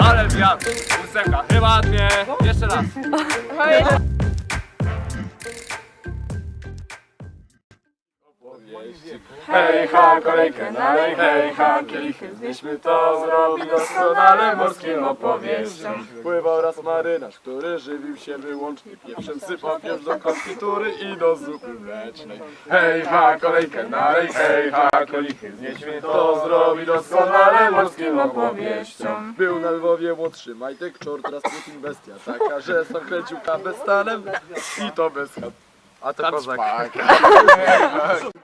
Ale wiatr, ósemka, chyba dwie, jeszcze raz. 可以的 Hej ha, kolejkę nalej, hej ha, kielichy znieśmy to, zrobi doskonale morskim opowieścią. Pływał raz marynarz, który żywił się wyłącznie pieprzem, sypał pieprz do konfitury i do zupy mlecznej. Hej ha, kolejkę nalej, hej ha, kielichy znieśmy to, zrobi doskonale morskim opowieścią. Był na Lwowie młodszy Majtek Czort, raz Putin bestia taka, że sam kręcił kabę stanem i to bez chat. A to kozak.